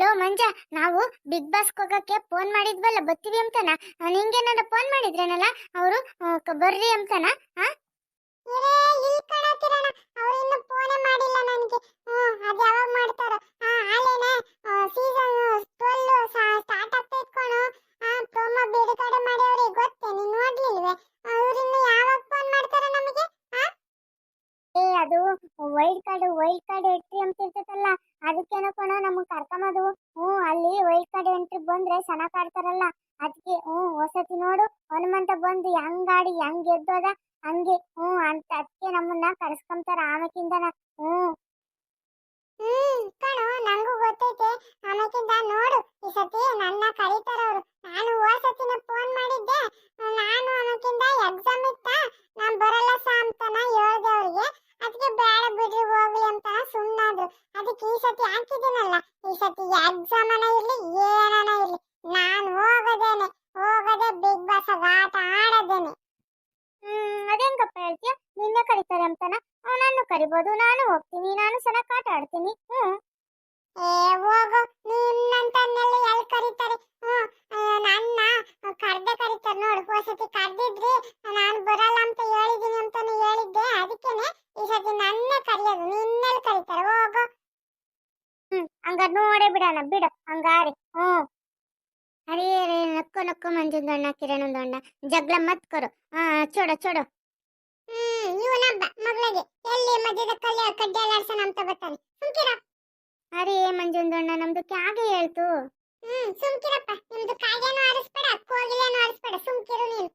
Low Manja, ನಾವು big boss ಹೋಗಕ್ಕೆ phone ಮಾಡಿದ್ವಲ್ಲ, ಬರ್ತೀವಿ ಅಂತನ? ನಿಂಗೇನಾರ ಫೋನ್ ಮಾಡಿದ್ರೇನಲ್ಲ? ಅವರು ಬರ್ರಿ ಅಂತನ? ಬಿಡುಗಡೆ ನೀನ್ ನೋಡ್ಲಿಲ್ವೇ? ಅವ್ರಿನ್ನು ಯಾವಾಗ ಫೋನ್ ಮಾಡ್ತಾರ ನಮಗೆ? ಏ, ಅದು wild card wild card entry ಅಂತ ಇರ್ತೈತಲ್ಲ, ಅದಕ್ಕೇನೋ ಕಣೋ ನಮಗ್ ಕರ್ಕೊಂಬದು, ಹ್ಞೂ, ಅಲ್ಲಿ ವೈಲ್ಡ್ ಕಾರ್ಡ್ ಎಂಟ್ರಿ ಬಂದ್ರೆ ಚೆನ್ನಾಗ್ ಆಡ್ತಾರಲ್ಲ ಅದಕ್ಕೆ ಹ್ಞೂ, ಹೊಸತಿ ನೋಡು, ಹನುಮಂತ ಬಂದು ಹೆಂಗ್ ಆಡಿ, ಹೆಂಗ್ ಗೆದ್ದೋದ ಹಂಗೆ, ಹ್ಞೂ, ಅಂತ ಅದಕ್ಕೆ ನಮ್ಮನ್ನ ಕರ್ಸ್ಕೊಂತಾರ ಆಮೇಕಿಂದನ, ಹ್ಞೂ. ಹ್ಮ್, ಕಣೋ, ನಂಗೂ ಗೊತ್ತೈತೆ, ಆಮೇಕಿಂದ ನೋಡು, ಈ ಸತಿ ನನ್ನ ಕರೀತಾರ ಅವರು ನಾನು ಹೋದ ಸತಿನ ಫೋನ್ ಮಾಡಿದ್ದೆ, ನಾನು ಆಮೇಕಿಂದ ಎಕ್ಸಾಮ್ ಇತ್ತ ನಾನ್ ಬರಲ್ಲ ಸಾ ಅಂತನ ಹೇಳ್ದೆ ಅವ್ರಿಗೆ. ಅದಕ್ಕೆ ಬೇಡ ಬಿಡ್ರಿ ಹೋಗ್ಲಿ ಅಂತ ಸುಮ್ಮನಾದ್ರು ಅದಕ್ಕೆ ಈ ಸತಿ ಹಾಕಿದ್ದೀನಲ್ಲ ಈ ಸತಿ ಎಕ್ಸಾಮ್ ಅನ ಇರ್ಲಿ ಏನನ ಇರ್ಲಿ. ನಾನು ಹೋಗದೇನೆ ಹೋಗದೆ ಬಿಗ್ ಬಾಸ್ ಆಟ ಆಡದೇನೆ. ಹ್ಮ್ ಅದೇಂಗಪ್ಪ ಹೇಳ್ತೀಯ? ನಿನ್ನೆ ಕರೀತಾರೆ ಅಂತನ? ಅವನನ್ನು ಕರಿಬೋದು ನಾನು ಹೋಗ್ತೀನಿ ನಾನು ಚೆನ್ನಾಗಿ ಆಟ ಆಡ್ತೀನಿ. ಹ್ಮ್. ಏ ಹೋಗು ನಿನ್ನಂತನ್ನೆಲ್ಲ ಎಲ್ಲಿ ಕರೀತಾರೆ ಹ್ಮ್ ಆ, ನನ್ನ ಕರ್ದೆ ಕರೀತಾರೆ ನೋಡು ಹೋಸತಿ ಕರ್ದಿದ್ರಿ ನಾನು ಬರಲ್ಲ ಅಂತ ಹೇಳಿದೀನಿ ಅಂತಾನು ಹೇಳಿದ್ದೆ ಅದಕ್ಕೇನೆ ಈ ಸತಿ ನನ್ನೇ ಕರೆಯೋದು ನಿನ್ನೆಲ್ಲಿ ಕರೀತಾರೆ ಹೋಗು ಹ್ಮ್ ಹಂಗಾರ್ ನೋಡೇ ಬಿಡೋಣ ಬಿಡು ಹಂಗಾರಿ ಅರೇ ಅರೇ ಅರೇ ನಕ್ಕು ನಕ್ಕು ಮಂಜುಂದಣ್ಣ ಕಿರಣಂದಣ್ಣ ಜಗಳ ಮತ್ ಕರು. ಹಾ ಚೋಡ ಚೋಡು. ಹ್ಮ್ ಇವನಬ್ಬ ಮಗಳಿಗೆ. ಎಲ್ಲಿ ಮಧ್ಯದ ಕಲ್ಯ ಕಡ್ಡಿ ಅಲ್ಲಾಡ್ಸೋಣ ಅಂತ ಬರ್ತಾನೆ ಸುಮ್ಕಿರ. ಅರೇ ಮಂಜುಂದಣ್ಣ ನಮ್ದು ಕ್ಯಾಗೆ ಹೇಳ್ತು. ಹ್ಮ್ ಸುಮ್ಕಿರಪ್ಪ. ನಿಮ್ದು ಕಾಗೇನು ಆರಿಸ್ಬೇಡ ಕೋಗಿಲೇನು ಆರಿಸ್ಬೇಡ. ಸುಮ್ಕಿರು ನೀನು.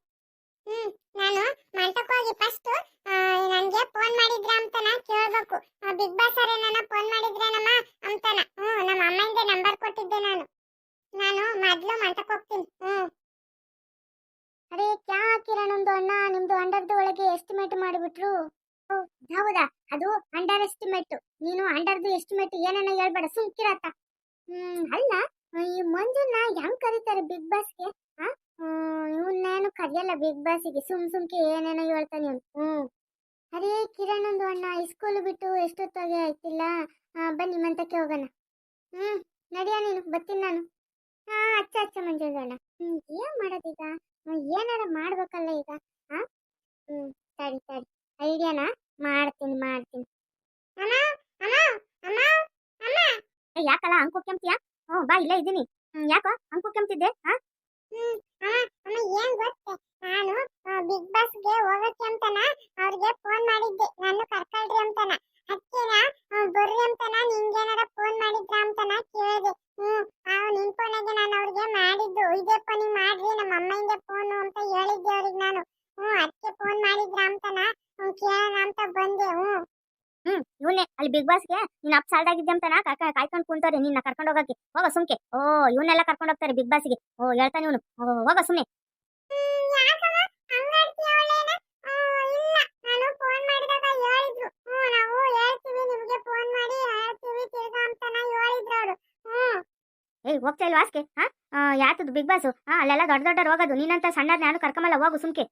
ಹ್ಮ್ ನಾನು ಮಂಟಕ್ಕೆ ಹೋಗಿ ಫಸ್ಟ್ ನನ್ಗೆ ಫೋನ್ ಮಾಡಿದ್ರ ಅಂತನ ಕೇಳ್ಬೇಕು. ಬಿಗ್ ಬಾಸ್ ಅವರೇ ನನ್ನ ಫೋನ್ ಮಾಡಿದ್ರೇನಮ್ಮ ಅಂತನ. ಹ್ಮ್ ನಮ್ಮ ಅಮ್ಮಂದೆ ನಂಬರ್ ಕೊಟ್ಟಿದ್ದೆ ನಾನು ಮೊದ್ಲು ಮಂಟಕ್ಕೆ ಹೋಗ್ತೀನಿ ಹ್ಮ್ ಅರೇ ಕ್ಯಾ ಕಿರಣೊಂದು ಅಣ್ಣ ನಿಮ್ದು ಅಂಡರ್ದ ಒಳಗೆ ಎಸ್ಟಿಮೇಟ್ ಮಾಡಿಬಿಟ್ರು. ಹೌದಾ? ಅದು ಅಂಡರ್ ಎಸ್ಟಿಮೇಟ್ ನೀನು ಅಂಡರ್ದು ಎಸ್ಟಿಮೇಟ್ ಏನನ್ನ ಹೇಳ್ಬೇಡ ಸುಮ್ಕಿರತ್ತ ಹ್ಮ್, ಅಲ್ಲ, ಈ ಮಂಜುನ ಹೆಂಗ್ ಕರೀತಾರೆ ಬಿಗ್ ಬಾಸ್ಗೆ ಆ, ಇವನ್ನೇನು ಕರೆಯಲ್ಲ ಬಿಗ್ ಬಾಸ್ಗೆ ಸುಮ್ ಸುಮ್ಕೆ ಏನೇನೋ ಹೇಳ್ತಾನೆ ಇವನು ಹ್ಮ್. ಅರೇ, ಕಿರಣ್ ಒಂದು ಅಣ್ಣ ಸ್ಕೂಲ್ ಬಿಟ್ಟು ಎಷ್ಟೊತ್ತಾಗೆ ಆಯ್ತಿಲ್ಲ? ಬನ್ನಿ ಮಂತಕ್ಕೆ ಹೋಗೋಣ. ಹ್ಮ್, ನಡಿಯ ನೀನು, ಬರ್ತೀನಿ ನಾನು. ಹಾ ಅಚ್ಚ ಅಚ್ಚ ಮಂಜುನ ಅಣ್ಣ. ಹ್ಮ್, ಏನ್ ಮಾಡೋದೀಗ? ಏನಾರ ಮಾಡ್ಬೇಕಲ್ಲ ಈಗ? ಹಾ ಹ್ಮ್, ಸರಿ ಸರಿ. ಐಡಿಯಾನ ಮಾಡ್ತೀನಿ ಮಾಡ್ತೀನಿ. ಅಮ್ಮ ಅಮ್ಮ ಅಮ್ಮ ಅಮ್ಮ. ಯಾಕಲ್ಲ ಅಂಕು ಕೆಂಪ್ತಿಯ ಹ್ಞೂ ಬಾ, ಇಲ್ಲೇ ಇದ್ದೀನಿ. ಯಾಕೋ ಅಂಕು ಕೆಂಪ್ತಿದ್ದೆ ಹಾ? ಹ್ಮ್, ಅಮ್ಮ ಏನ್ ಗೊತ್ತೇ? ನಾನು ಬಿಗ್ ಬಾಸ್ಗೆ ಹೋಗಕ್ಕೆ ಅಂತಾನ ಅವ್ರಿಗೆ ಫೋನ್ ಮಾಡಿದ್ದೆ. ನಾನು ಕರ್ಕೊಳ್ರಿ ಅಂತಾನ. ಅದಕ್ಕೆನ ಬರ್ರಿ ಅಂತಾನ, ನಿಂಗೇನಾರ ಫೋನ್ ಮಾಡಿದ್ರ ಅಂತನ ಕೇಳಿದೆ. ಹ್ಮ್ ಅವ್ ನಿನ್ ಫೋನಾಗೆ ನಾನು ಅವ್ರಿಗೆ ಮಾಡಿದ್ದು. ಇದೇ ಫೋನಿಗೆ ಮಾಡ್ರಿ ನಮ್ಮ ಅಮ್ಮ ಫೋನ್ ಅಂತ ಹೇಳಿದ್ದೆ ಅವ್ರಿಗೆ ನಾನು ಹ್ಮ್ ಅದಕ್ಕೆ ಫೋನ್ ಮಾಡಿದ್ರ ಅಂತಾನ ಹ್ಮ್ ಕೇಳೋಣ ಅಂತ ಬಂದೆ ಹ್ಮ್ ಹ್ಮ್ ಇವನೇ ಅಲ್ಲಿ ಬಿಗ್ ಬಾಸ್ಗೆ ನೀನ್ ಅಪ್ ಸಾಲ್ದಾಗಿದ್ದೆ ಅಂತಾನ ಕಾಯ್ಕೊಂಡು ಕುಂತಾರೆ ನಿನ್ನ ಕರ್ಕೊಂಡು ಹೋಗಕ್ಕೆ. ಹೋಗ ಸುಮ್ಕೆ. ಓ ಇವನ್ನೆಲ್ಲ ಕರ್ಕೊಂಡು ಹೋಗ್ತಾರೆ ಬಿಗ್ ಬಾಸ್ಗೆ ಓ ಹೇಳ್ತಾನೆ ಇವನು. ಹೋಗ ಸುಮ್ನೆ. ಏಯ್ ಹೋಗ್ತಾ ಇಲ್ವಾ ಆಸ್ಕೆ ಹಾ? ಯಾತದು ಬಿಗ್ ಬಾಸ್ ಹಾ ಅಲ್ಲೆಲ್ಲ ದೊಡ್ಡ ದೊಡ್ಡ ಹೋಗೋದು ನೀನಂತ ಸಣ್ಣದ್ ನಾನು ಕರ್ಕೊಂಬಲ್ಲ ಹೋಗು ಸುಮ್ಕೆ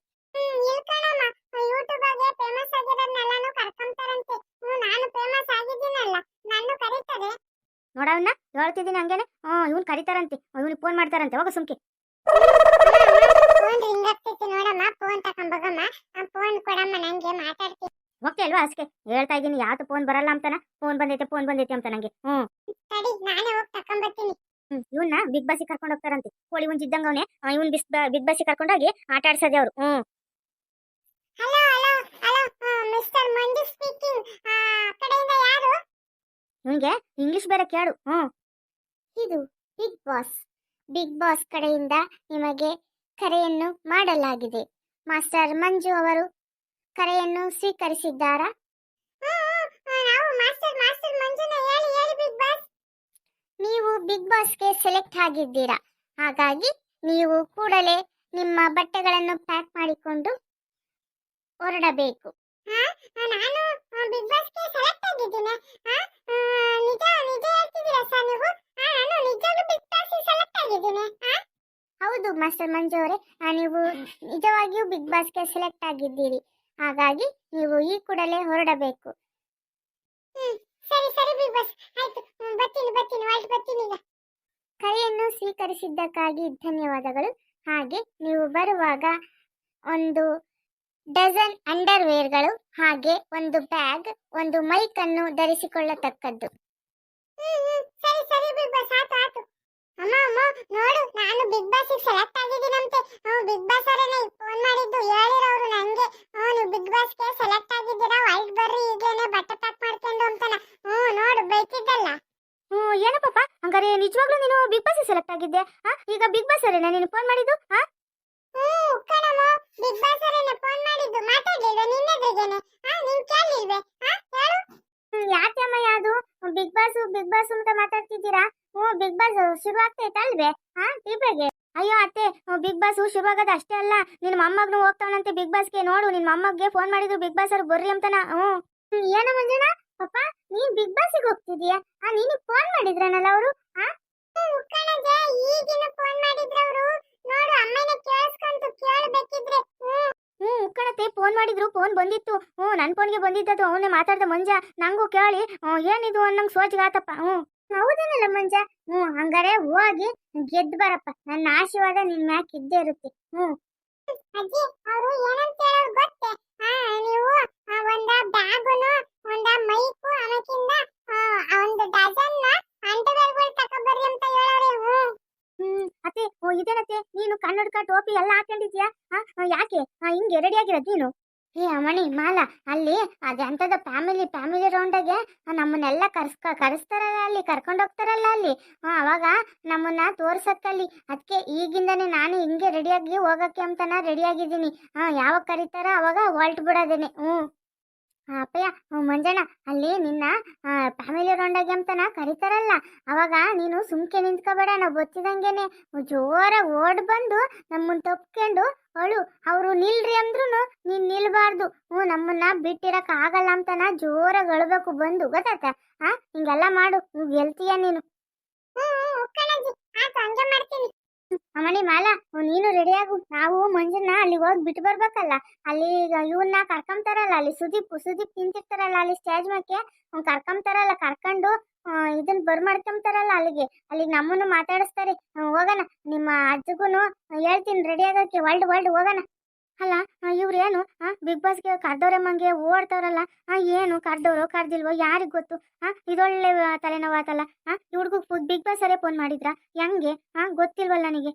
ಯೂಟ್ಯೂಬಾಗೆ ಫೇಮಸ್ ಆಗಿರೋದ್ನೆಲ್ಲಾನು ಕರ್ಕೊಂತಾರಂತೆ ಹ್ಞೂ ನಾನು ಫೇಮಸ್ ಆಗಿದ್ದೀನಲ್ಲ ನನ್ನ ಕರೀತಾರೆ ನೋಡವನ್ನ ಹೇಳ್ತಿದ್ದೀನಿ ಹಂಗೇನೆ. ಹ್ಞೂ ಇವ್ನು ಕರೀತಾರಂತೆ. ಇವ್ನಿಗೆ ಫೋನ್ ಮಾಡ್ತಾರಂತೆ. ಹೋಗು ಸುಮ್ಕೆ. ಓಕೆ ಅಲ್ವಾ ಅಸ್ಕೆ ಹೇಳ್ತಾ ಇದ್ದೀನಿ ಯಾವ್ದು ಫೋನ್ ಬರಲ್ಲ ಅಂತಾನ? ಫೋನ್ ಬಂದೈತೆ ಫೋನ್ ಬಂದೈತೆ ಅಂತ ನಂಗೆ. ಹ್ಞೂ ಹ್ಮ್ ಇವನ್ನ ಬಿಗ್ ಬಾಸಿಗೆ ಕರ್ಕೊಂಡು ಹೋಗ್ತಾರಂತೆ. ಕೋಳಿ ಹುಂಜ್ ಇದ್ದಂಗವನೆ ಇವನ್ ಬಿಸ್ ಬಿಗ್ ಬಾಸಿಗೆ ಕರ್ಕೊಂಡೋಗಿ ಆಟ ಆಡ್ಸೋದೆ ಅವ್ರು. ಹ್ಞೂ hello hello hello mister Manju speaking ಆ ಕಡೆಯಿಂದ ಯಾರು? ನಿಮಗೆ ಇಂಗ್ಲಿಷ್ ಬೇರೆ ಕೇಳು. ಹ್ಮ್. ಇದು ಬಿಗ್ ಬಾಸ್ ಬಿಗ್ ಬಾಸ್ ಕಡೆಯಿಂದ ನಿಮಗೆ ಕರೆಯನ್ನು ಮಾಡಲಾಗಿದೆ. ಮಾಸ್ಟರ್ ಮಂಜು ಅವರು ಕರೆಯನ್ನು ಸ್ವೀಕರಿಸಿದ್ದಾರಾ? ನಾವು ಮಾಸ್ಟರ್ ಮಾಸ್ಟರ್ ಮಂಜುನ ಹೇಳಿ ಹೇಳಿ ಬಿಗ್ ಬಾಸ್ ನೀವು ಬಿಗ್ ಬಾಸ್ಗೆ ಸೆಲೆಕ್ಟ್ ಆಗಿದ್ದೀರಾ? ಹಾಗಾಗಿ ನೀವು ಕೂಡಲೇ ನಿಮ್ಮ ಬಟ್ಟೆಗಳನ್ನು ಪ್ಯಾಕ್ ಮಾಡಿಕೊಂಡು ಹೊರಡಬೇಕು. ಹಾ ನಾನು ಬಿಗ್ ಬಾಸ್ಗೆ ಸೆಲೆಕ್ಟ್ ಆಗಿದ್ದೀನಿ. ನಿಜ ನಿಜ ಹೇಳ್ತಿದ್ದೀರಾ ಸರ್ ನೀವು? ನಾನು ನಿಜವಾಗ್ಲೂ ಬಿಗ್ ಬಾಸ್ ಸೆಲೆಕ್ಟ್ ಆಗಿದ್ದೀನಿ. ಹೌದು ಮಾಸ್ಟರ್ ಮಂಜು ಅವರೇ. ನೀವು ನಿಜವಾಗಿಯೂ ಬಿಗ್ ಬಾಸ್ಗೆ ಸೆಲೆಕ್ಟ್ ಆಗಿದ್ದೀರಿ. ಹಾಗಾಗಿ ನೀವು ಈ ಕೂಡಲೇ ಹೊರಡಬೇಕು. ಸರಿ ಸರಿ ಬಿಗ್ ಬಾಸ್. ಆಯ್ತು ಬರ್ತೀನಿ ಬರ್ತೀನಿ ಆಯ್ತು ಬರ್ತೀನಿ ಈಗ. ಕರೆಯನ್ನು ಸ್ವೀಕರಿಸಿದ್ದಕ್ಕಾಗಿ ಧನ್ಯವಾದಗಳು. ಹಾಗೆ ನೀವು ಬರುವಾಗ ಒಂದು ಡಜನ್ ಅಂಡರ್ವೇರ್ಗಳು ಹಾಗೆ ಒಂದು ಬ್ಯಾಗ್ ಒಂದು ಮೈಕ್ ಅನ್ನು ಧರಿಸಿಕೊಳ್ಳತಕ್ಕದ್ದು. ಸರಿ ಸರಿ ಬಿಗ್ ಬಾಸ್ ಆತು ಆತು ಅಮ್ಮ ಅಮ್ಮ ನೋಡು ನಾನು ಬಿಗ್ ಬಾಸ್ ಸೆಲೆಕ್ಟ್ ಆಗಿದ್ದೀನಂತೆ. ಬಿಗ್ ಬಾಸ್ ಅವರೇ ಫೋನ್ ಮಾಡಿದ್ದು ಹೇಳಿರೋರು ನಂಗೆ. ಅವನು ಬಿಗ್ ಬಾಸ್ಗೆ ಸೆಲೆಕ್ಟ್ ಆಗಿದ್ದೀರಾ ವೈಟ್ ಬರ್ರಿ ಈಗೇನೆ ಬಟ್ಟೆ ಪ್ಯಾಕ್ ಮಾಡ್ಕೊಂಡು ಅಂತಾನ. ಹ್ಞೂ ನೋಡು ಬೈತಿದ್ದಲ್ಲ. ಹ್ಞೂ ಏನಪ್ಪಪ್ಪ ಹಂಗಾರೆ ನಿಜವಾಗ್ಲೂ ನೀನು ಬಿಗ್ ಬಾಸ್ ಸೆಲೆಕ್ಟ್ ಆಗಿದ್ದೆ ಆ? ಈಗ ಬಿಗ್ ಬಾಸ್ ಅರೇನಾ ನೀನು ಫೋನ್ ಮಾಡಿದ್ದು ಹಾ ಹ್ಞೂ ಕಣಮ್ಮ ಬಿಗ್ ಬಾಸ್ ಅವರೇ ಫೋನ್ ಮಾಡಿದ್ದು ಮಾತಾಡ್ಲಿಲ್ವ ನಿನ್ನೆದ್ರಿಗೇನೆ ಹಾ ನೀನ್ ಕೇಳಿಲ್ವೇ ಹಾ ಹೇಳು ಯಾಕೆ ಅಮ್ಮ ಯಾವುದು ಬಿಗ್ ಬಿಗ್ ಮಾತಾಡ್ತಿದ್ದೀರಾ? ಹ್ಞೂ ಬಿಗ್ ಬಾಸ್ ಶುರು ಆಗ್ತೈತೆ ಅಲ್ವೇ? ಹಾ ಟಿಪೆಗೆ ಅಯ್ಯೋ, ಅತ್ತೆ ಬಿಗ್ ಬಾಸ್ ಶುರು ಆಗೋದು ಅಷ್ಟೇ ಅಲ್ಲ. ನಿನ್ನ ಮೊಮ್ಮಗ್ನು ಹೋಗ್ತಾವನಂತೆ ಬಿಗ್ ಬಾಸ್ಗೆ ನೋಡು ನಿನ್ನ ಮೊಮ್ಮಗ್ಗೆ ಫೋನ್ ಮಾಡಿದ್ರು ಬಿಗ್ ಬಾಸ್ ಅವ್ರು ಬರ್ರಿ ಅಂತನ. ಹ್ಞೂ ಏನ ಮಂಜುನಾ? ಪಪ್ಪ ನೀನ್ ಬಿಗ್ ಬಾಸ್ಗೆ ಹೋಗ್ತಿದೀಯಾ? ಆ, ನೀನು ಫೋನ್ ಮಾಡಿದ್ರನಲ್ಲ ಅವರು? ಹಾ ಈಗಿನ ಫೋನ್ ಮಾಡಿದ್ರವರು? ನೋಡು ಅಮ್ಮನ ಕೇಳಿಸ್ಕೊಂತು, ಕೇಳಬೇಕಿದ್ರೆ. ಹ್ಮ್ ಹ್ಞೂ ಕಣತೆ ಫೋನ್ ಮಾಡಿದ್ರು ಫೋನ್ ಬಂದಿತ್ತು. ಹ್ಞೂ ನನ್ನ ಫೋನ್ಗೆ ಬಂದಿದ್ದದು ಅವನೇ ಮಾತಾಡ್ದ ಮಂಜ. ನಂಗೂ ಕೇಳಿ ಹ್ಞೂ ಏನಿದು ಅನ್ನಂಗೆ ಸೋಜಿಗಾತಪ್ಪ ಹ್ಞೂ. ಹೌದೇನಲ್ಲ ಮಂಜ? ಹ್ಮ್ ಹಂಗಾರೆ ಹೋಗಿ ಗೆದ್ದು ಬರಪ್ಪ. ನನ್ನ ಆಶೀರ್ವಾದ ನಿನ್ ಮ್ಯಾಕ್ ಇದ್ದೇ ಇರುತ್ತೆ. ಹ್ಮ್ ಅಜ್ಜಿ ಅವರು ಏನಂತ ಹೇಳೋರು ಗೊತ್ತೇ? ಹಾ ನೀವು ಒಂದ ಬ್ಯಾಗುನು ಒಂದ ಮೈಕು ಆಮೇಕಿಂದ ಆ, ಒಂದು ಡಜನ್ ಅಂಟರ್ವೇರ್ಗಳು ತಕೊಂಬರ್ರಿ ಅಂತ ಹೇಳೋರಿ. ಹ್ಮ್ ಹ್ಮ್, ಅತ್ತೆ, ಓ, ಇದೇನತ್ತೆ? ನೀನು ಕನ್ನಡಕ ಟೋಪಿ ಎಲ್ಲ ಹಾಕೊಂಡಿದ್ಯಾ ಯಾಕೆ? ಹಿಂಗೆ ರೆಡಿ ಆಗಿರೋದು ನೀನು? ಏ ಅಮ್ಮಣಿ, ಮಾಲ, ಅಲ್ಲಿ ಅದೆಂತದ ಫ್ಯಾಮಿಲಿ ಫ್ಯಾಮಿಲಿ ರೌಂಡಾಗೆ ನಮ್ಮನ್ನೆಲ್ಲ ಕರ್ಸ್ಕ ಕರೆಸ್ತಾರಲ್ಲ ಅಲ್ಲಿ, ಕರ್ಕೊಂಡು ಹೋಗ್ತಾರಲ್ಲ ಅಲ್ಲಿ. ಅವಾಗ ನಮ್ಮನ್ನ ತೋರ್ಸಕ್ಕಲ್ಲಿ. ಅದಕ್ಕೆ ಈಗಿಂದನೇ ನಾನು ಹಿಂಗೆ ರೆಡಿಯಾಗಿ ಹೋಗಕ್ಕೆ ಅಂತನ ರೆಡಿಯಾಗಿದ್ದೀನಿ ಹಾಂ ಯಾವಾಗ ಕರೀತಾರ ಅವಾಗ ಹೊಲ್ಟ್ ಬಿಡೋದೇನೆ. ಹ್ಞೂ ಅಪ್ಪಯ್ಯ ಹ್ಞೂ ಮಂಜಣ್ಣ, ಅಲ್ಲಿ ನಿನ್ನ ಫ್ಯಾಮಿಲಿ ರೌಂಡಾಗಿ ಅಂತನ ಕರೀತಾರಲ್ಲ, ಅವಾಗ ನೀನು ಸುಮ್ಕೆ ನಿಂತ್ಕೋಬೇಡ, ನಾವು ಗೊತ್ತಿದಂಗೆನೆ ಜೋರಾಗಿ ಓಡ್ ಬಂದು ನಮ್ಮನ್ನ ತಪ್ಕೊಂಡು ಅವಳು ಅವರು ನಿಲ್ರಿ ಅಂದ್ರೂ ನೀನ್ ನಿಲ್ಬಾರ್ದು. ಹ್ಞೂ, ನಮ್ಮನ್ನ ಬಿಟ್ಟಿರಕ್ ಆಗಲ್ಲ ಅಂತನ ಜೋರಾಗಿ ಅಳ್ಬೇಕು ಬಂದು, ಗೊತ್ತಾಯ್ತಾ? ಹಾ ಹಿಂಗೆಲ್ಲ ಮಾಡು ಗೆಲ್ತೀಯ ನೀನು. ಅಮ್ಮನಿ ಮಾಲ, ನೀನು ರೆಡಿ ಆಗು. ನಾವು ಮಂಜನ್ನ ಅಲ್ಲಿ ಹೋಗಿ ಬಿಟ್ಟು ಬರ್ಬೇಕಲ್ಲ. ಅಲ್ಲಿ ಇವನ್ನ ಕರ್ಕೊಂತಾರಲ್ಲ ಅಲ್ಲಿ ಸುದೀಪ್ ಸುದೀಪ್ ನಿಂತಿರ್ತಾರಲ್ಲ ಅಲ್ಲಿ ಸ್ಟೇಜ್ ಮೇಲೆ ಅವ್ನ್ ಕರ್ಕೊಂತಾರಲ್ಲ ಕರ್ಕೊಂಡು ಇದನ್ನ ಬರ್ ಮಾಡ್ಕೊಂತಾರಲ್ಲ ಅಲ್ಲಿಗೆ. ಅಲ್ಲಿಗೆ ನಮ್ಮನ್ನು ಮಾತಾಡಿಸ್ತಾರೆ. ಹೋಗೋಣ, ನಿಮ್ಮ ಅಜ್ಜಗೂ ಹೇಳ್ತೀನಿ ರೆಡಿ ಆಗಕ್ಕೆ. ವರ್ಲ್ಡ್ ವರ್ಲ್ಡ್ ಹೋಗೋಣ. ಅಲ್ಲ ಇವ್ರು ಏನು ಬಿಗ್ ಬಾಸ್ಗೆ ಕರ್ದವ್ರಮ್ಮಂಗೆ ಓಡ್ತಾವ್ರಲ್ಲ ಏನು ಕರ್ದವ್ರು ಕರ್ದಿಲ್ವೋ ಯಾರಿಗೆ ಗೊತ್ತು? ಇದೊಳ್ಳೆ ತಲೆನೋವಾತಲ್ಲ, ಆ, ಇವ್ರಿಗೂ ಬಿಗ್ ಬಾಸ್ ಅರೇ ಫೋನ್ ಮಾಡಿದ್ರಾ? ಹೆಂಗೆ? ಗೊತ್ತಿಲ್ವಲ್ಲ ನನಗೆ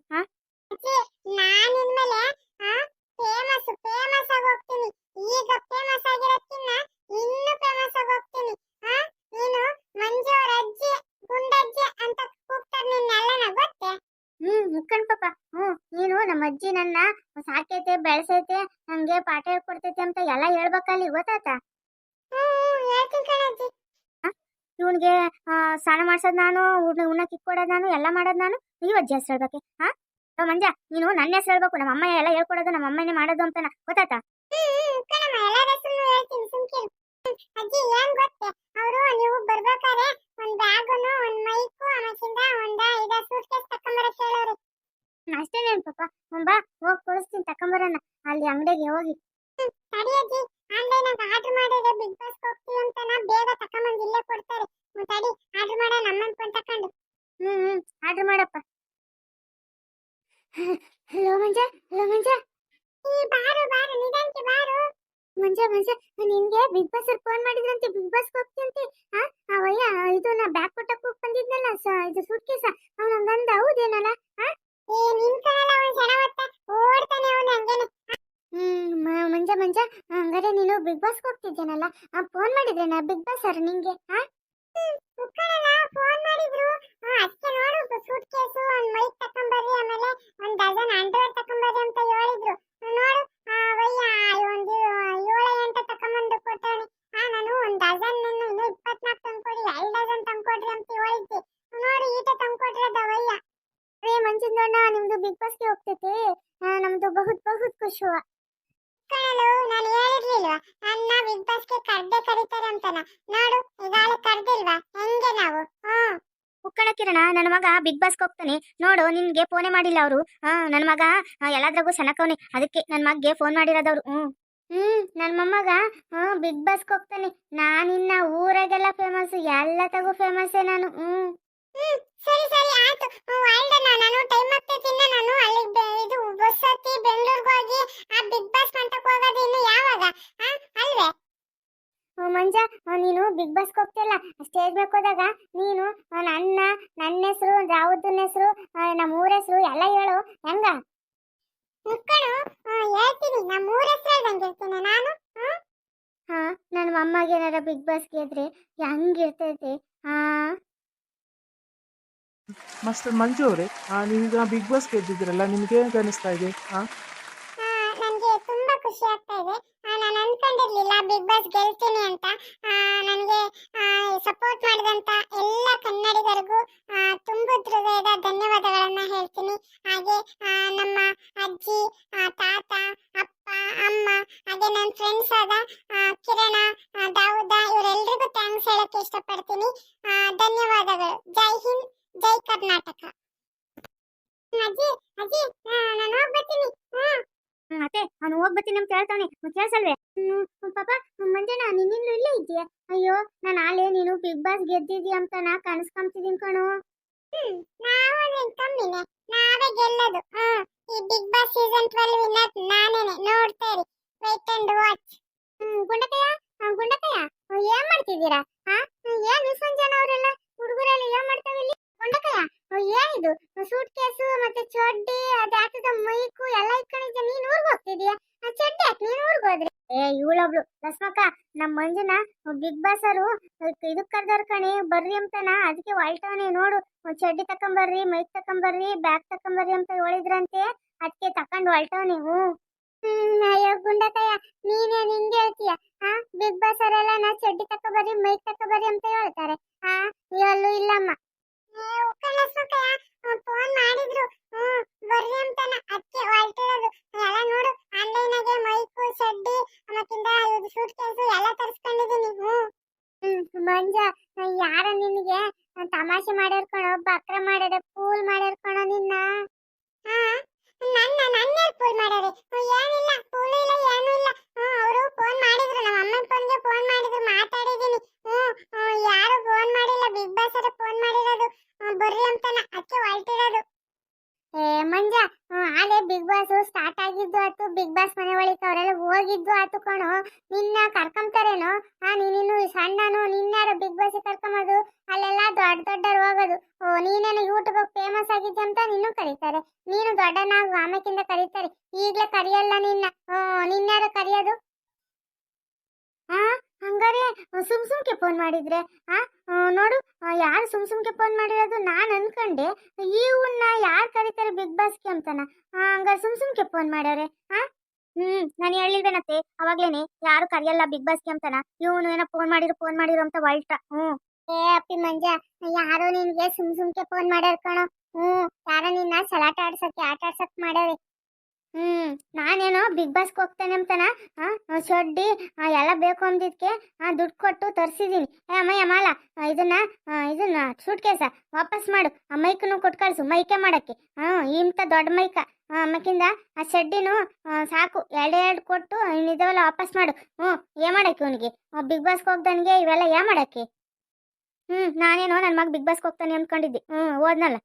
ಅವ್ರ ಅಂತ ಗೊತ್ತೇ? ಹ್ಮ್ ಮುಕ್ಕಣ್ ಪಾಪ. ಹ್ಮ್ ನೀನು ನಮ್ಮ ಅಜ್ಜಿ ನನ್ನ ಸಾಕೈತೆ ಬೆಳೆಸೈತೆ ನಂಗೆ ಪಾಠ ಹೇಳ್ಕೊಡ್ತೈತೆ ಅಂತ ಎಲ್ಲ ಹೇಳ್ಬೇಕಲ್ಲಿ ಗೊತ್ತಾತ ಇವನ್ಗೆ ಸ್ನಾನ ಮಾಡ್ಸೋದ್ ನಾನು ಉಣ್ಣ ಉಣ್ಣಕ್ಕೆ ಇಕ್ಕೊಡೋದು ನಾನು ಎಲ್ಲ ಮಾಡೋದ್ ನಾನು. ನೀವು ಅಜ್ಜಿ ಹೆಸರು ಹೇಳ್ಬೇಕೆ ಹಾ? ಮಂಜ ನೀನು ನನ್ನ ಹೆಸರು ಹೇಳ್ಬೇಕು ನಮ್ಮ ಅಮ್ಮ ಎಲ್ಲ ಹೇಳ್ಕೊಡೋದು ನಮ್ಮ ಅಮ್ಮನೇ ಮಾಡೋದು ಅಂತನ ಗೊತ್ತಾತಾ ಅಜ್ಜಿ, ಏನ್ ಗೊತ್ತೆ? ಅವರು ನೀವು ಬರ್ಬೇಕಾದ್ರೆ ಒಂದ್ ಬ್ಯಾಗುನು ಒಂದ್ ಮೈಕು, ಆಮೇಕಿಂದ ಒಂದ ಇದ ಸೂಟ್ ಕೇಸ್ ತಕೊಂಬರಕ್ ಹೇಳೋರಿ ಅಷ್ಟೇನೇನ್ ಪಾಪ ಬಾ, ಹೋಗಿ ಕೊಡಿಸ್ತೀನಿ ತಕೊಂಬರೋಣ ಅಲ್ಲಿ ಅಂಗಡಿಗೆ ಹೋಗಿ. ತಡಿ ಅಜ್ಜಿ. ಆನ್ಲೈನ್ ಆಗ ಆರ್ಡರ್ ಮಾಡಿದ್ರೆ ಬಿಗ್ ಬಾಸ್ ಹೋಗ್ತೀವಿ ಅಂತ ನಾ ಬೇಗ ತಕೊಂಬಂದು ಇಲ್ಲೇ ಕೊಡ್ತಾರೆ. ತಡಿ ಆರ್ಡರ್ ಮಾಡ, ನಮ್ಮನ್ ಫೋನ್ ತಕೊಂಡು ಹ್ಮ್ ಹ್ಮ್. ಆರ್ಡರ್ ಮಾಡಪ್ಪ ಹಲೋ ಮಂಜ ಹಲೋ ಮಂಜ ಈ ಬಾರು ಬಾರು ನಿಧಾನಕ್ಕೆ ಬಾರು ಮಂಜ ಮಂಜ ನಿನ್ಗೆ ಬಿಗ್ ಬಾಸ್ ಅವ್ರು ಫೋನ್ ಮಾಡಿದ್ರಂತೆ ಬಿಗ್ ಬಾಸ್ ಹೋಗ್ತಿಯಂತೆ ಆ ಅವಯ್ಯ ಇದು ನಾ ಬ್ಯಾಗ್ ಕೊಟ್ಟಕ್ಕೆ ಹೋಗಿ ಬಂದಿದ್ನಲ್ಲ ಸ- ಇದು ಸೂಟ್ ಕೇಸ ಅವ್ನು ಹಂಗಂದ ಹೌದೇನಲ್ಲ ಆ ಏ ನಿನ್ ಕಣಲ್ಲ ಅವ್ನು ಜನ ಒತ್ತ ಓಡ್ತಾನೆ ಅವನು ಹಂಗೇನೆ ಹ್ಮ್ ಮ- ಮಂಜ ಮಂಜ ಹಂಗಾರೆ ನೀನು ಬಿಗ್ ಬಾಸ್ ಹೋಗ್ತಿದ್ದೇನಲ್ಲ ಆ ಫೋನ್ ಮಾಡಿದ್ರೇನ ಬಿಗ್ ಬಾಸ್ ಅವರು ನಿಂಗೆ, ಆ? ಫೋನ್ ಮಾಡಿದ್ರು. ಅದಕ್ಕೆ ನೋಡು ಸೂಟ್ ಕೇಸು ಒಂದ್ ಮೈಕ್ ತಕೊಂಬರ್ರಿ, ಆಮೇಲೆ ಒಂದು ಡಜನ್ ಅಂಡರ್ವೇರ್ ತಕೊಂಬರ್ರಿ ಅಂತ ಹೇಳಿದ್ರು. ನೋಡು ಅವಯ್ಯ ಒಂದು ಏಳು, ಎಂಟು ತಕೊಂಬಂದು ಕೊಟ್ಟವನೆ ಆ ನಾನು ಒಂದ್ ಡಜನ್ ಇನ್ನು ಇಪ್ಪತ್ನಾಲ್ಕು ತಂದ್ಕೊಡಿ ಎರಡು ಡಜನ್ ತಂದ್ಕೊಡ್ರಿ ಅಂತ ಹೇಳಿದ್ದೆ. ನೋಡಿ, ಈಟ ತಂದ್ಕೊಟ್ರದ ಅವಯ್ಯ ರೇ ಮಂಜಿಂದಣ್ಣ, ನಿಮ್ದು ಬಿಗ್ ಬಾಸ್ಗೆ ಹೋಗ್ತೈತೆ. ನಮ್ದು ಬಹುತ್ ಬಹುತ್ ಖುಷಿ. ಕಣಲು ನಾನು ಹೇಳಿರ್ಲಿಲ್ವಾ? ಅನ್ನ ಬಿಗ್ ಬಾಸ್ಗೆ ಕರ್ದೆ ಕರೀತಾರೆ ಅಂತನ. ನೋಡು, ಈಗಾಗಲೇ ಕರ್ದಿಲ್ವಾ? ಹೆಂಗೆ ನಾವು? ಹ್ಮ್ ಉಕ್ಕಣ ಕಿರಣ, ನನ್ನ ಮಗ ಬಿಗ್ ಬಾಸ್ಗೆ ಹೋಗ್ತಾನೆ. ನೋಡು, ನಿನ್ಗೆ ಫೋನೇ ಮಾಡಿಲ್ಲ ಅವರು. ಹಾ ನನ್ನ ಮಗ ಎಲ್ಲಾದ್ರಗೂ ಸನಕವನೆ ಅದಕ್ಕೆ ನನ್ನ ಮಗ್ಗೆ ಫೋನ್ ಮಾಡಿರೋದವ್ರು. ಹ್ಮ್ ಹ್ಮ್ ನನ್ನ ಮೊಮ್ಮಗ ಹ್ಮ್ ಬಿಗ್ ಬಾಸ್ಗೆ ಹೋಗ್ತಾನೆ. ನಾನಿನ್ನ ಊರಾಗೆಲ್ಲ ಫೇಮಸ್ ಎಲ್ಲ ತಗೋ ಫೇಮಸ್ ನಾನು. ಹ್ಮ್ ಸರಿ ಸರಿ, ಆಯ್ತು. ವೈಲ್ಡ್ ನಾನು ಟೈಮ್ ಆಗ್ತೈತಿ ನಾನು ಅಲ್ಲಿ ಬೆ- ಇದು ಬಸ್ ಬೆಂಗಳೂರಿಗೆ ಹೋಗಿ ಆ ಬಿಗ್ ಬಾಸ್ ಮಂಟಪಕ್ಕೆ ಹೋಗೋದು ಇನ್ನು ಯಾವಾಗ? ಅಲ್ವೇ? ಮಂಜ ನೀನು ಬಿಗ್ ಬಾಸ್ಗೆ ಹೋಗ್ತಿಲ್ಲ. ಸ್ಟೇಜ್ ಮೇಲೆ ಹೋದಾಗ ನೀನು ನನ್ನ ನನ್ನ ಹೆಸರು ರಾವುದನ್ ಹೆಸರು ನಮ್ಮ ಊರ ಹೆಸರು ಎಲ್ಲ ಹೇಳು. ಹೆಂಗ? ಮುಕ್ಕಳು ಹೇಳ್ತೀನಿ. ನಮ್ಮ ಊರ ಹೆಸರು ಹೇಳ್ದಂಗಿರ್ತೀನಿ ನಾನು ಹಾ ನನ್ನ ಮೊಮ್ಮಗೆ ಏನಾರ ಬಿಗ್ ಬಾಸ್ ಗೆದ್ರೆ ಹೆಂಗಿರ್ತೈತಿ ಹಾ ಮಾಸ್ಟರ್ ಮಂಜು ಅವರೇ? ನೀವೀಗ ಬಿಗ್ ಬಾಸ್ ಗೆದ್ದಿದ್ದೀರಲ್ಲ ನಿಮ್ಗೆ ಹೇಗೆ ಅನಿಸ್ತಾ ಇದೆ? ಹಾಂ ನನಗೆ ತುಂಬಾ ಖುಷಿ ಆಗ್ತಾ ಇದೆ. ಆ, ನಾನು ಅನ್ಕೊಂಡಿರ್ಲಿಲ್ಲ ಬಿಗ್ ಬಾಸ್ ಗೆಲ್ತೀನಿ ಅಂತ. ನನಗೆ ಸಪೋರ್ಟ್ ಗೆದ್ದಿದ್ಯಾ ಅಂತ ನಾ ಕನಸ್ಕೊಂತಿದ್ದೀನಿ ಕಣೋ. ನಾವು ನಿನ್ ಕಮ್ಮಿನೆ ನಾವೇ ಗೆಲ್ಲೋದು. ಹ್ಮ್ ಈ big boss season twelve winner ನಾನೇನೆ ನೋಡ್ತಾ ಇರಿ. ವೇಟ್ ಅಂಡ್ ವಾಚ್ ಹ್ಮ್ ಗುಂಡಕಯ್ಯ ಆ ಗುಂಡಕಯ್ಯ ಏನ್ ಮಾಡ್ತಿದೀರಾ ಹಾ ಏನ್ ಏನು ಸಂಜನ ಅವರೆಲ್ಲ ಹುಡುಗರೆಲ್ಲ ಏನ್ ಮಾಡ್ತಾವೆ ಇಲ್ಲಿ? ಗುಂಡಕಯ್ಯ ಏನಿದು? ಸೂಟ್ ಕೇಸು ಮತ್ತೆ ಚಡ್ಡಿ ಅದ್ಯಾಕದ ಮೈಕು ಎಲ್ಲ ಇಟ್ಕೊಂಡಿದ್ದೆ ನೀನ್ ಊರ್ಗ್ ಹೋಗ್ತಿದ್ಯಾ? ಆ ಚಡ್ಡಿ ಯಾಕೆ ನೀನ್ ಊರ್ಗ್ ಹೋದ್ರಿ? ಏ, ಇವಳೊಬ್ಳು. ಲಸ್ಮಕ್ಕ ನಮ್ಮ ಮಂಜುನ, ಬಿಗ್ ಬಾಸ್ ಅವರು ಇದಕ್ ಕರ್ದಾರ ಕಣಿ, ಬರ್ರಿ ಅಂತನ. ಅದಕ್ಕೆ ಹೊಲ್ಟವನೆ ನೋಡು, ಒಂದ್ ಚಡ್ಡಿ ತಕೊಂಬರ್ರಿ, ಮೈಕ್ ತಕೊಂಬರ್ರಿ, ಬ್ಯಾಗ್ ತಕೊಂಬರ್ರಿ ಅಂತ ಹೇಳಿದ್ರಂತೆ. ಅದಕ್ಕೆ ತಕೊಂಡ್ ಹೊಲ್ಟವನೆ ಹ್ಞೂ ಹ್ಮ್, ಅಯ್ಯೋ ಗುಂಡಕಯ್ಯ ನೀನೇ ಹಿಂಗೆ ಹೇಳ್ತೀಯ? ಹಾ ಬಿಗ್ ಬಾಸ್ ಅವರೆಲ್ಲ ನಾ ಚಡ್ಡಿ ತಕೊಬರ್ರಿ, ಮೈಕ್ ತಕೊಬರ್ರಿ ಅಂತ ಹೇಳ್ತಾರೆ. ಹಾ ಎಲ್ಲೂ ಇಲ್ಲಮ್ಮ. ತಮಾಷೆ ಮಾಡ್ಯಾರ ಕಣೋ ಬಕ್ರ ಮಾಡ್ಯಾರ ಪೂಲ್ ಮಾಡ್ಯಾರ ಕಣೋ ನಿನ್ನ. ಹಾ ನನ್ನ ನನ್ನ ಫೋನ್ ಮಾಡೋರಿ. ಏನಿಲ್ಲ ಫೋನ್ ಇಲ್ಲ ಏನೂ ಇಲ್ಲ. ಅವರು ಫೋನ್ ಮಾಡಿದ್ರು ನಮ್ಮ ಅಮ್ಮನ ಫೋನ್ಗೆ ಫೋನ್ ಮಾಡಿದ್ರು ಮಾತಾಡಿದೀನಿ ಹ್ಮ್ ಹ್ಮ್, ಯಾರು ಫೋನ್ ಮಾಡಿಲ್ಲ ಬಿಗ್ ಬಾಸ್ ಅವ್ರ ಫೋನ್ ಮಾಡಿರೋದು. ಬರ್ರಿ ಅಂತಾನ ಅದಕ್ಕೆ ಹೊರಟಿರೋದು. ಮಂಜ ಹ್ಮ್, ಆಲೆ ಬಿಗ್ ಬಾಸ್ ಸ್ಟಾರ್ಟ್ ಆಗಿದ್ದು ಆತು ಬಿಗ್ ಬಾಸ್ ಮನೆ ಒಳಗೆ ಅವರೆಲ್ಲ ಹೋಗಿದ್ದು ಆತು ಕಣೋ. ನಿನ್ನ ಕರ್ಕೊಂತಾರೇನೋ ಆ ನೀನು ಸಣ್ಣನು? ನಿನ್ನಾರು ಬಿಗ್ ಬಾಸ್ ಕರ್ಕೊಂಬೋದು ಅಲ್ಲೆಲ್ಲ ದೊಡ್ಡ ದೊಡ್ಡರು ಹೋಗೋದು. ಓ ನೀನೇನು ಯೂಟ್ಯೂಬ್ ಫೇಮಸ್ ಆಗಿದ್ದೆ ಅಂತ ನಿನ್ನೂ ಕರೀತಾರೆ. ನೀನು ದೊಡ್ಡನಾಗು ಆಮೇಕಿಂದ ಕರೀತಾರೆ. ಈಗಲೇ ಕರಿಯಲ್ಲ ನಿನ್ನ. ನಿನ್ನಾರು ಕರಿಯೋದು? ಹಾ ಹಂಗಾರೆ ಸುಮ್ ಸುಮ್ಕೆ ಫೋನ್ ಮಾಡಿದ್ರೆ ಹಾ ನೋಡು ಯಾರು ಸುಮ್ ಸುಮ್ಕೆ ಫೋನ್ ಮಾಡಿರೋದು ನಾನು ಅನ್ಕೊಂಡೆ ಇವನ್ನ ಯಾರು ಕರೀತಾರೆ ಬಿಗ್ ಬಾಸ್ಗೆ ಅಂತಾನ. ಆ, ಹಂಗಾರೆ ಸುಮ್ ಸುಮ್ಕೆ ಫೋನ್ ಮಾಡ್ಯಾರೆ ಹ್ಮ್ ನಾನು ಹೇಳಿಲ್ವೇನತ್ತೆ? ಅವಾಗ್ಲೇನೆ ಯಾರು ಕರೆಯಲ್ಲ ಬಿಗ್ ಬಾಸ್ ಅಂತಾನ. ಇವನು ಏನೋ ಫೋನ್ ಮಾಡಿರು ಫೋನ್ ಮಾಡಿರು ಅಂತ ಹೊಲ್ಟ ಹ್ಮ್ ಏ ಅಪ್ಪಿ ಮಂಜ ಯಾರೋ ನಿನ್ಗೆ ಸುಮ್ ಸುಮ್ಕೆ ಫೋನ್ ಮಾಡ್ಯಾರ ಕಣೋ. ಹ್ಮ್ ಯಾರೋ ನಿನ್ನ ಸಲಾಟ ಆಡ್ಸಕ್ಕೆ ಆಟ ಆಡ್ಸಕ್ ಮಾಡ್ಯಾರೆ. ಹ್ಮ್ ನಾನೇನೋ ಬಿಗ್ ಬಾಸ್ಗೆ ಹೋಗ್ತೇನೆ ಅಂತಾನ? ಆ, ಎಲ್ಲ ಬೇಕು ಅಂದಿದ್ಕೆ ದುಡ್ಡು ಕೊಟ್ಟು ತರ್ಸಿದೀನಿ. ಏ ಅಮ್ಮಯ್ಯ ಮಾಲ ಇದನ್ನ ಇದನ್ನ ಸೂಟ್ ಕೇಸ ವಾಪಸ್ ಮಾಡು. ಆ ಮೈಕನ್ನು ಕೊಟ್ಟು ಕಳ್ಸು ಮೈಕೆ ಮಾಡಕ್ಕೆ. ಹಾ ಇಂಥ ದೊಡ್ಡ ಮೈಕ. ಆಮೇಕಿಂದ ಆ ಶೆಡ್ಡಿನು ಸಾಕು. ಎರಡು ಎರಡು ಕೊಟ್ಟು ಇನ್ನಿದಾವೆಲ್ಲ ವಾಪಸ್ ಮಾಡು. ಹ್ಞೂ ಏ ಮಾಡಕ್ಕೆ ಅವನಿಗೆ ಬಿಗ್ ಬಾಸ್ಗೆ ಹೋಗ್ದನ್ಗೆ ಇವೆಲ್ಲ ಏ ಮಾಡಕ್ಕೆ? ಹ್ಞೂ ನಾನೇನೋ ನನ್ನ ಮಗ ಬಿಗ್ ಬಾಸ್ಗೆ ಹೋಗ್ತಾನೆ ಅಂದ್ಕೊಂಡಿದ್ದೆ ಹ್ಞೂ ಹೋದ್ನಲ್ಲ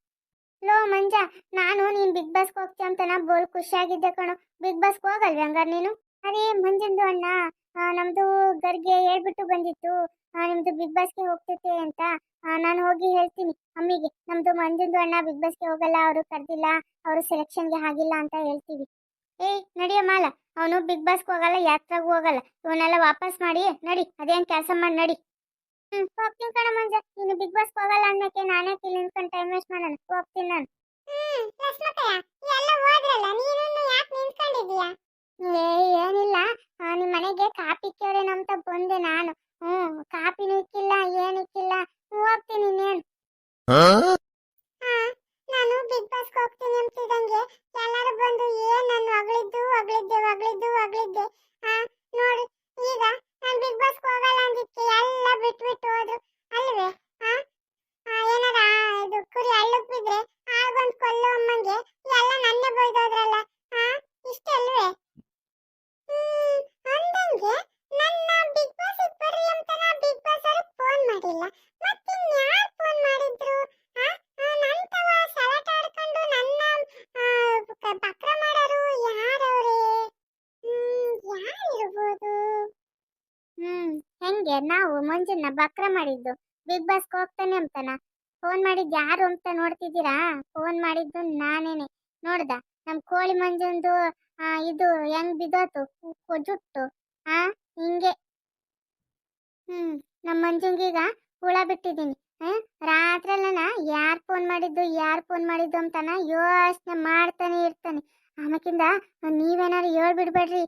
ಲೋ ಮಂಜ, ನಾನು ನೀನ್ ಬಿಗ್ ಬಾಸ್ಗೆ ಹೋಗ್ತೀಯ ಅಂತ ನಾ ಬೋಲ್ ಖುಷಿಯಾಗಿದ್ದೆ ಕಣೋ. ಬಿಗ್ ಬಾಸ್ಗೆ ಹೋಗಲ್ವಿ ಹಂಗಾರೆ ನೀನು? ಅರೇ ಮಂಜಂದು ಅಣ್ಣ ನಮ್ದು ಗರ್ಗೆ ಹೇಳ್ಬಿಟ್ಟು ಬಂದಿತ್ತು. ನಿಮ್ದು ಬಿಗ್ ಬಾಸ್ಗೆ ಹೋಗ್ತೈತೆ ಅಂತ. ನಾನು ಹೋಗಿ ಹೇಳ್ತೀನಿ ಅಮ್ಮಿಗೆ. ನಮ್ದು ಮಂಜಂದು ಅಣ್ಣ ಬಿಗ್ ಬಾಸ್ಗೆ ಹೋಗಲ್ಲ, ಅವರು ಕರ್ದಿಲ್ಲ, ಅವರು ಸೆಲೆಕ್ಷನ್ಗೆ ಆಗಿಲ್ಲ ಅಂತ ಹೇಳ್ತೀವಿ. ಏಯ್ ನಡಿಯ ಮಾಲ ಅವನು ಬಿಗ್ ಬಾಸ್ಗೆ ಹೋಗಲ್ಲ, ಯಾತ್ರಾಗೂ ಹೋಗಲ್ಲ. ಇವನ್ನೆಲ್ಲ ವಾಪಸ್ ಮಾಡಿ, ನಡಿ, ಅದೇನ್ ಕೆಲಸ ಮಾಡಿ, ನಡಿ. ಹೋಗ್ತೀನಿ ಕಣ ಮಂಜ ನೀನು ಬಿಗ್ ಬಾಸ್ ಹೋಗಲ್ಲ ಅನ್ನಕ್ಕೆ ನಾನೇ ಇಲ್ಲಿ ನಿಂತ್ಕೊಂಡು ಟೈಮ್ ವೇಸ್ಟ್ ಮಾಡೋಣ. ಹೋಗ್ತೀನಿ ನಾನು. ಹ್ಮ್ ಲಕ್ಷ್ಮಕ್ಕಯ್ಯ ಎಲ್ಲ ಹೋದ್ರಲ್ಲ ನೀನು ಯಾಕೆ ನಿಂತ್ಕೊಂಡಿದ್ದೀಯಾ? ಏ ಏನಿಲ್ಲ. ನಿಮ್ಮ ನಿಮ್ ಮನೆಗೆ ಕಾಪಿ ಕೇಳಿ ಅಂತ ಬಂದೆ ನಾನು. ಹ್ಮ್ ಕಾಪಿನೂ ಇಕ್ಕಿಲ್ಲ. ಏನಿಕ್ಕಿಲ್ಲ ಹೋಗ್ತೀನಿ ಇನ್ನೇನು. ಹಾ? ನಾನು ಬಿಗ್ ಬಾಸ್ ಹೋಗ್ತೀನಿ ಅಂತಿದಂಗೆ ಎಲ್ಲರೂ ಬಂದು ಏನ್ ನಾನು ಅಗಳಿದ್ದು ಅಗಳಿದ್ದೆ ಅಗಳಿದ್ದು ಅಗಳಿದ್ದೆ ಹಾ ನೋಡಿ ಈಗ ನಾನು ಬಿಗ್ ಬಾಸ್ ಹೋಗಲ್ಲ ಅಂದಿದ್ಕೆ ಎಲ್ಲ ಬಿಟ್ಬಿಟ್ಟು ಹೋದ್ರು. ಅಲ್ವೇ? ಆ, ಏನಾರ ಇದು ಕುರಿ ಆಗೊಂದು ಆಗೊಂದ್ ಕೊಲ್ಲು ಅಮ್ಮಂಗೆ ಹಂಗೆ ನಾವು ಮಂಜುನ ಬಕ್ರ ಮಾಡಿದ್ದು. ಬಿಗ್ ಬಾಸ್ಗೆ ಹೋಗ್ತಾನೆ ಅಂತಾನ. ಫೋನ್ ಮಾಡಿದ್ ಯಾರು ಅಂತ ನೋಡ್ತಿದ್ದೀರಾ? ಫೋನ್ ಮಾಡಿದ್ದು ನಾನೇನೆ. ನೋಡ್ದ, ನಮ್ ಕೋಳಿ ಮಂಜಂದು ಇದು ಹೆಂಗ್ ಬಿದ್ದೋತು? ಜುಟ್ಟು, ಆ, ಹಿಂಗೆ. ಹ್ಮ್, ನಮ್ ಮಂಜುಂಗೀಗ ಹುಳ ಬಿಟ್ಟಿದ್ದೀನಿ. ರಾತ್ರೆಲ್ಲನ ಯಾರ್ ಫೋನ್ ಮಾಡಿದ್ದು, ಯಾರ್ ಫೋನ್ ಮಾಡಿದ್ದು ಅಂತಾನ ಯೋಚನೆ ಮಾಡ್ತಾನೆ ಇರ್ತಾನೆ. ಆಮಕಿಂದ ನೀವೇನಾರು ಹೇಳ್ಬಿಡ್ಬೇಡ್ರಿ.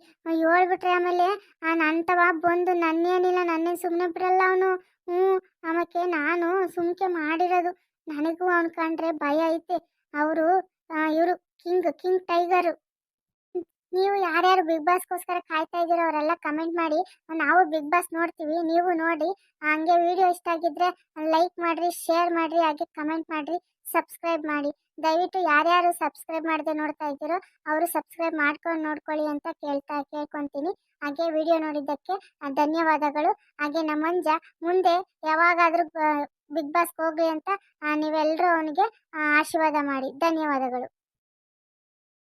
ಹೇಳ್ಬಿಟ್ರೆ ಆಮೇಲೆ ನಂತವ ಬಂದು ನನ್ನೇನಿಲ್ಲ, ನನ್ನೇನು ಸುಮ್ಮನೆ ಬಿಡಲ್ಲ ಅವನು. ಹ್ಞೂ, ಆಮಕ್ಕೆ ನಾನು ಸುಮ್ಕೆ ಮಾಡಿರೋದು. ನನಗೂ ಅವ್ನು ಕಂಡ್ರೆ ಭಯ ಐತೆ. ಅವರು ಇವರು ಕಿಂಗ್ ಕಿಂಗ್ ಟೈಗರು. ನೀವು ಯಾರ್ಯಾರು ಬಿಗ್ ಬಾಸ್ಗೋಸ್ಕರ ಕಾಯ್ತಾ ಇದ್ದೀರೋ ಅವರೆಲ್ಲ ಕಮೆಂಟ್ ಮಾಡಿ. ನಾವು ಬಿಗ್ ಬಾಸ್ ನೋಡ್ತೀವಿ, ನೀವು ನೋಡಿ. ಹಂಗೆ ವಿಡಿಯೋ ಇಷ್ಟ ಆಗಿದ್ರೆ ಲೈಕ್ ಮಾಡಿರಿ, ಶೇರ್ ಮಾಡಿರಿ, ಹಾಗೆ ಕಮೆಂಟ್ ಮಾಡ್ರಿ. ಸಬ್ಸ್ಕ್ರೈಬ್ ಮಾಡಿ. ದಯವಿಟ್ಟು ಯಾರ್ಯಾರು ಸಬ್ಸ್ಕ್ರೈಬ್ ಮಾಡದೆ ನೋಡ್ತಾ ಇದ್ದೀರೋ ಅವರು ಸಬ್ಸ್ಕ್ರೈಬ್ ಮಾಡ್ಕೊಂಡು ನೋಡ್ಕೊಳ್ಳಿ ಅಂತ ಕೇಳ್ತಾ ಕೇಳ್ಕೊತೀನಿ. ಹಾಗೆ ವಿಡಿಯೋ ನೋಡಿದ್ದಕ್ಕೆ ಧನ್ಯವಾದಗಳು. ಹಾಗೆ ನಮ್ಮಂಜ ಮುಂದೆ ಯಾವಾಗಾದರೂ ಬಿಗ್ ಬಾಸ್ಗೆ ಹೋಗ್ಲಿ ಅಂತ ನೀವೆಲ್ಲರೂ ಅವನಿಗೆ ಆಶೀರ್ವಾದ ಮಾಡಿ. ಧನ್ಯವಾದಗಳು.